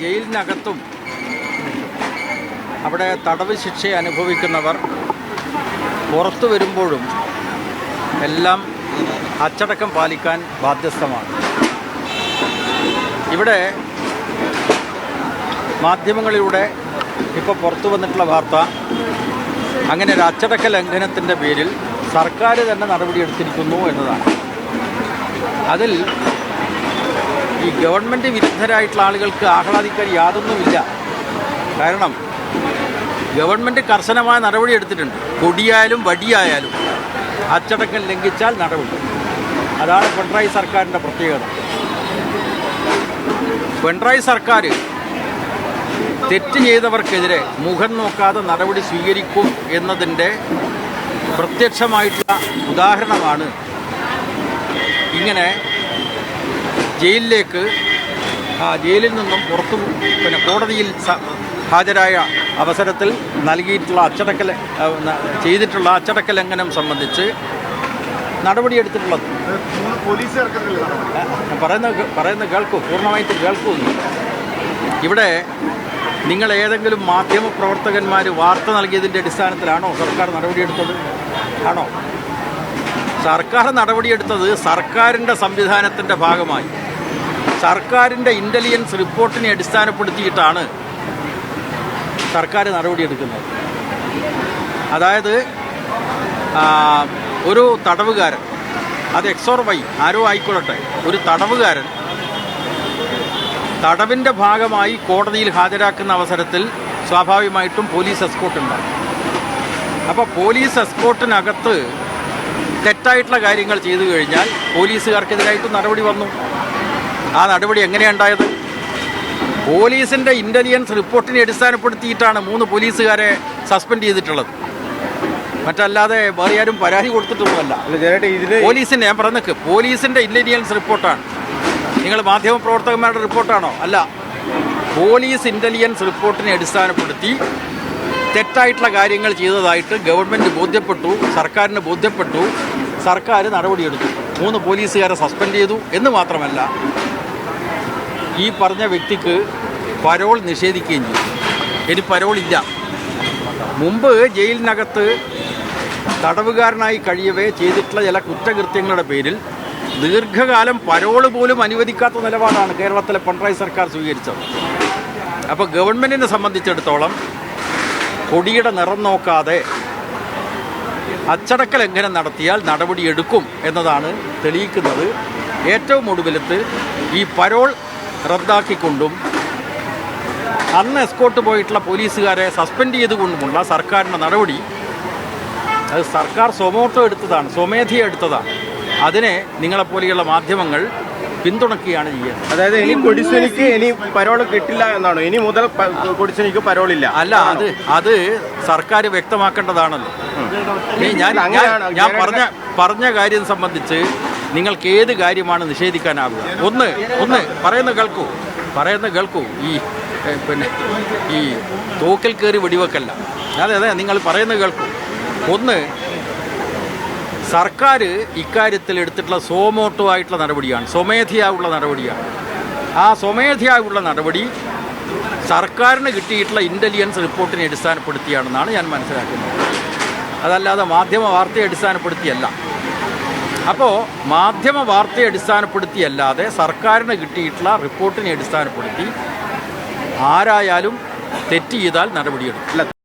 ജയിലിനകത്തും അവിടെ തടവ് ശിക്ഷ അനുഭവിക്കുന്നവർ പുറത്തു വരുമ്പോഴും എല്ലാം അച്ചടക്കം പാലിക്കാൻ ബാധ്യസ്ഥമാണ്. ഇവിടെ മാധ്യമങ്ങളിലൂടെ ഇപ്പോൾ പുറത്തു വന്നിട്ടുള്ള വാർത്ത അങ്ങനെ ഒരു അച്ചടക്ക ലംഘനത്തിന്റെ പേരിൽ സർക്കാർ തന്നെ നടപടിയെടുത്തിരിക്കുന്നു എന്നതാണ്. അതിൽ ഈ ഗവൺമെന്റ് വിരുദ്ധരായിട്ടുള്ള ആളുകൾക്ക് ആഹ്ലാദിക്കാൻ യാതൊന്നുമില്ല. കാരണം ഗവൺമെന്റ് കർശനമായ നടപടി എടുത്തിട്ടുണ്ട്. കൊടിയായാലും വടിയായാലും അച്ചടക്കം ലംഘിച്ചാൽ നടപടി. അതാണ് പിണറായി സർക്കാരിന്റെ പ്രത്യേകത. പിണറായി സർക്കാർ തെറ്റ് ചെയ്തവർക്കെതിരെ മുഖം നോക്കാതെ നടപടി സ്വീകരിക്കും എന്നതിന്റെ പ്രത്യക്ഷമായിട്ടുള്ള ഉദാഹരണമാണ് ഇങ്ങനെ ജയിലിലേക്ക് ജയിലിൽ നിന്നും പുറത്തു പിന്നെ കോടതിയിൽ ഹാജരായ അവസരത്തിൽ നൽകിയിട്ടുള്ള അച്ചടക്ക ല- ആ, ന- ചെയ്തിട്ടുള്ള അച്ചടക്ക ലംഘനം സംബന്ധിച്ച് നടപടിയെടുത്തിട്ടുള്ളത് പറയുന്ന പറയുന്ന കേൾക്കൂ പൂർണമായിട്ട് കേൾക്കൂ. ഇവിടെ നിങ്ങൾ ഏതെങ്കിലും മാധ്യമ പ്രവർത്തകന്മാർ വാർത്ത നൽകിയതിന്റെ അടിസ്ഥാനത്തിലാണോ സർക്കാർ നടപടിയെടുത്തത്? ആണോ? സർക്കാർ നടപടിയെടുത്തത് സർക്കാരിന്റെ സംവിധാനത്തിന്റെ ഭാഗമായി. സർക്കാരിന്റെ ഇന്റലിജൻസ് റിപ്പോർട്ടിനെ അടിസ്ഥാനപ്പെടുത്തിയിട്ടാണ് സർക്കാർ നടപടിയെടുക്കുന്നത്. അതായത് ഒരു തടവുകാരൻ അത് എക്സോർ വൈ ആരോ ആയിക്കൊള്ളട്ടെ ഒരു തടവുകാരൻ തടവിന്റെ ഭാഗമായി കോടതിയിൽ ഹാജരാക്കുന്ന അവസരത്തിൽ സ്വാഭാവികമായിട്ടും പോലീസ് എസ്കോട്ട് ഉണ്ടാകും. അപ്പോൾ പോലീസ് എസ്കോട്ടിനകത്ത് തെറ്റായിട്ടുള്ള കാര്യങ്ങൾ ചെയ്തു കഴിഞ്ഞാൽ പോലീസുകാർക്കെതിരായിട്ട് നടപടി വന്നു. ആ നടപടി എങ്ങനെയുണ്ടായത് ഉണ്ടായത്? പോലീസിന്റെ ഇന്റലിജൻസ് റിപ്പോർട്ടിനെ അടിസ്ഥാനപ്പെടുത്തിയിട്ടാണ് മൂന്ന് പോലീസുകാരെ സസ്പെൻഡ് ചെയ്തിട്ടുള്ളത്. മറ്റല്ലാതെ വേറെ ആരും പരാതി കൊടുത്തിട്ടൊന്നുമല്ല പോലീസിന്റെ ഞാൻ പറഞ്ഞേക്ക് പോലീസിന്റെ ഇന്റലിജൻസ് റിപ്പോർട്ടാണ്. നിങ്ങൾ മാധ്യമപ്രവർത്തകന്മാരുടെ റിപ്പോർട്ടാണോ? അല്ല. പോലീസ് ഇന്റലിജൻസ് റിപ്പോർട്ടിനെ അടിസ്ഥാനപ്പെടുത്തി തെറ്റായിട്ടുള്ള കാര്യങ്ങൾ ചെയ്തതായിട്ട് ഗവൺമെന്റ് ബോധ്യപ്പെട്ടു സർക്കാരിന് ബോധ്യപ്പെട്ടു സർക്കാർ നടപടിയെടുത്തു. മൂന്ന് പോലീസുകാരെ സസ്പെൻഡ് ചെയ്തു എന്ന് മാത്രമല്ല ഈ പറഞ്ഞ വ്യക്തിക്ക് പരോൾ നിഷേധിക്കുകയും ചെയ്തു. ഇനി പരോൾ ഇല്ല. മുമ്പ് ജയിലിനകത്ത് തടവുകാരനായി കഴിയവേ ചെയ്തിട്ടുള്ള ചില കുറ്റകൃത്യങ്ങളുടെ പേരിൽ ദീർഘകാലം പരോൾ പോലും അനുവദിക്കാത്ത നിലപാടാണ് കേരളത്തിലെ പിണറായി സർക്കാർ സ്വീകരിച്ചത്. അപ്പോൾ ഗവൺമെന്റിനെ സംബന്ധിച്ചിടത്തോളം കൊടിയുടെ നിറം നോക്കാതെ അച്ചടക്ക ലംഘനം നടത്തിയാൽ നടപടിയെടുക്കും എന്നതാണ് തെളിയിക്കുന്നത്. ഏറ്റവും ഒടുവിലത്ത് ഈ പരോൾ റദ്ദാക്കിക്കൊണ്ടും അന്ന് എസ്കോട്ട് പോയിട്ടുള്ള പോലീസുകാരെ സസ്പെൻഡ് ചെയ്തുകൊണ്ടുമുള്ള സർക്കാരിന്റെ നടപടി അത് സർക്കാർ സ്വമോട്ടോ എടുത്തതാണ് സ്വമേധയ എടുത്തതാണ്. അതിനെ നിങ്ങളെപ്പോലെയുള്ള മാധ്യമങ്ങൾ പിന്തുണക്കുകയാണ് ചെയ്യുന്നത്. അതായത് ഇനി കൊടിശ്ശനിക്ക് ഇനി പരോൾ കിട്ടില്ല എന്നാണോ? ഇനി മുതൽ കൊടിശ്ശനിക്ക് പരോളില്ല. അല്ല അത് അത് സർക്കാർ വ്യക്തമാക്കേണ്ടതാണല്ലോ. ഞാൻ ഞാൻ ഞാൻ പറഞ്ഞ പറഞ്ഞ കാര്യം സംബന്ധിച്ച് നിങ്ങൾക്ക് ഏത് കാര്യമാണ് നിഷേധിക്കാനാവുക? ഒന്ന് ഒന്ന് പറയുന്ന കേൾക്കൂ. പറയുന്ന കേൾക്കൂ. ഈ പിന്നെ ഈ തോക്കിൽ കയറി വെടിവെക്കല്ല. അതെ അതെ നിങ്ങൾ പറയുന്ന കേൾക്കൂ. ഒന്ന് സർക്കാർ ഇക്കാര്യത്തിൽ എടുത്തിട്ടുള്ള സോമോട്ടോ ആയിട്ടുള്ള നടപടിയാണ്. സ്വമേധയായുള്ള നടപടിയാണ്. ആ സ്വമേധയായുള്ള നടപടി സർക്കാരിന് കിട്ടിയിട്ടുള്ള ഇന്റലിജൻസ് റിപ്പോർട്ടിനെ അടിസ്ഥാനപ്പെടുത്തിയാണെന്നാണ് ഞാൻ മനസ്സിലാക്കുന്നത്. അതല്ലാതെ മാധ്യമ വാർത്തയെ അടിസ്ഥാനപ്പെടുത്തിയല്ല. അപ്പോൾ മാധ്യമ വാർത്തയെ അടിസ്ഥാനപ്പെടുത്തിയല്ലാതെ സർക്കാരിന് കിട്ടിയിട്ടുള്ള റിപ്പോർട്ടിനെ അടിസ്ഥാനപ്പെടുത്തി ആരായാലും തെറ്റ് ചെയ്താൽ നടപടിയെടുക്കും.